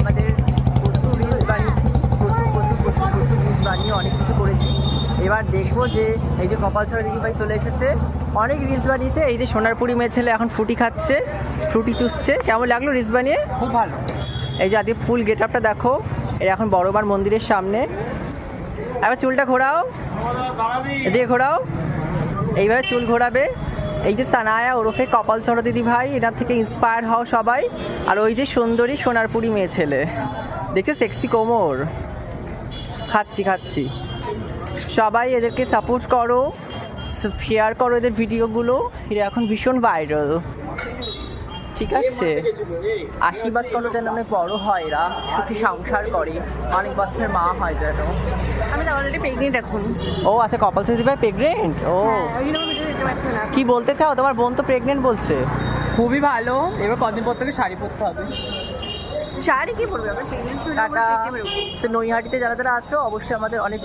আমাদের প্রচুর রিলস বানিয়েছি প্রচুর প্রচুর প্রচুর প্রচুর রিলস বানিয়ে অনেক কিছু করেছি। এবার দেখব যে এই যে কপাল ছড়া দিদি ভাই চলে এসেছে। অনেক রিলস বানিয়েছে এই যে সোনারপুরি মেয়ে ছেলে এখন ফ্রুটি খাচ্ছে ফ্রুটি চুষছে। কেমন লাগল রিলস বানিয়ে? খুব ভালো। এই যে আদি ফুল গেট আপটা দেখো এটা এখন বড়বার মন্দিরের সামনে। এবার চুলটা ঘোরাও। দিয়ে ঘোরাও। এইভাবে চুল ঘোরাবে। এই যে সানায়া ওরফে কপাল চড়ো দিদি ভাই এনার থেকে ইন্সপায়ার হও সবাই। আর ওই যে সুন্দরী সোনারপুরি মেয়ে ছেলে। দেখছ সেক্সি কোমর। খাচ্ছি খাচ্ছি। সবাই এদেরকে সাপোর্ট করো শেয়ার করো এদের ভিডিওগুলো। এরা এখন ভীষণ ভাইরাল ঠিক আছে? আশীর্বাদ করো যেন অনেক বড় হয় এরা সুখী সংসার করে। অনেক বাচ্চার মা হয় যেন। আমি অলরেডি প্রেগনেন্ট এখন। ও আচ্ছা কপাল চৌধুরী ভাই প্রেগনেন্ট ও। কি বলতে চাও? তোমার বোন তো প্রেগনেন্ট বলছে। খুবই ভালো। এবার কদিন পর থেকে শাড়ি পরতে হবে। শাড়ি কি পরবে? আমরা প্রেগনেন্ট টাটা। তো নৈহাটিতে যারা যারা আছো অবশ্যই আমাদের অনেক